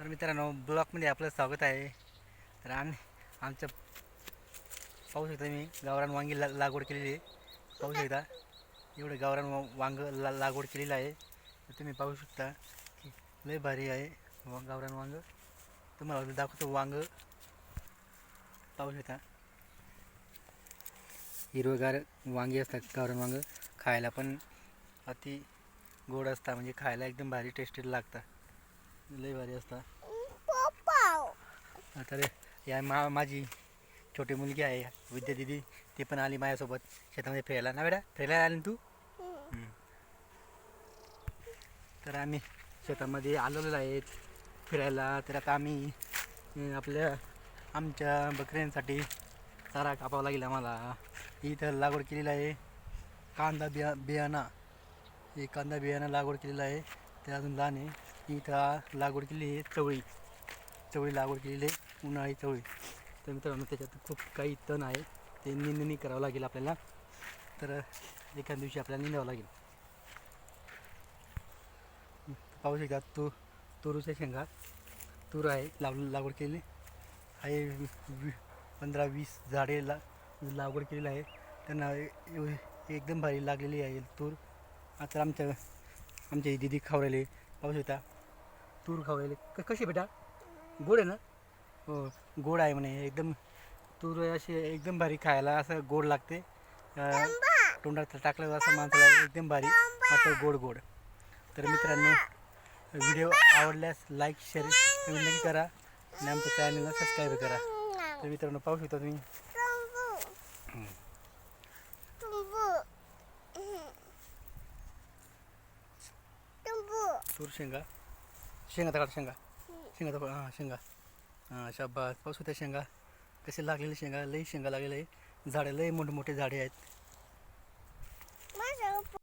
तर मित्रांनो ब्लॉकमध्ये आपलं स्वागत आहे. तर आम्ही आमच्या पाहू शकता मी गावरान वांगी ला लागवड केलेली आहे. पाहू शकता एवढं गावरान वा- वांग ला लागवड केलेलं आहे. तर तुम्ही पाहू शकता की लय भारी आहे वा- गावरान वांग. तुम्हाला दाखवतो वांग. पाहू शकता. हिरवेगार वांगी असतात गावरान वांग. खायला पण अति गोड असतात म्हणजे खायला एकदम भारी टेस्टेड लागतात. लय भारी असतात तर या मा माझी छोटी मुलगी आहे विद्या दिदी ती पण आली माझ्यासोबत. शेतामध्ये फिरायला. ना बेटा फिरायला आली तू. तर आम्ही शेतामध्ये आलेलो आहेत फिरायला. तर आता आम्ही आपल्या आमच्या बकऱ्यांसाठी चारा कापावा लागेल आम्हाला. इथं लागवड केलेलं आहे. कांदा बिया बियाणा. हे कांदा बियाणा लागवड केलेला आहे. ते अजून लहान आहे. इथं लागवड केली आहे चवळी. चवळी लागवड केलेली आहे. उन्हाळी चवळी. तर मित्रांनो त्याच्यात खूप काही तण आहे. ते निंदणी करावं लागेल आपल्याला. तर एका दिवशी आपल्याला निंदावं लागेल. पाहू शकता तू तुरूच्या शेंगा तूर आहे लाव लागवड केलेली आहे वी- पंधरा वीस झाडे ला लागवड केलेली आहे. त्यांना एकदम भारी लागलेली आहे तूर. आता आमच्या आमच्या दिदी खावरायले पाहू शकता तूर खावरायले. क कशी बेटा? गोड आहे ना? हो गोड आहे म्हणे. एकदम तूर अशी एकदम भारी खायला असं गोड लागते. तोंडात टाकलं असं माणसाला एकदम भारी. वाटतं गोड गोड. तर मित्रांनो व्हिडिओ आवडल्यास लाईक शेअर कमेंट नक्की करा आणि आमच्या चॅनलला सबस्क्राईब करा. तर मित्रांनो पाहू शकता तुम्ही. तूर शेंगा. शेंगा तर शेंगा. शेंगा तर हां शेंगा. हां शाबास. पाऊस होत्या शेंगा. कसे लागलेले शेंगा? लई शेंगा लागलेले. आहे झाडं लई मोठे मोठे झाडे आहेत.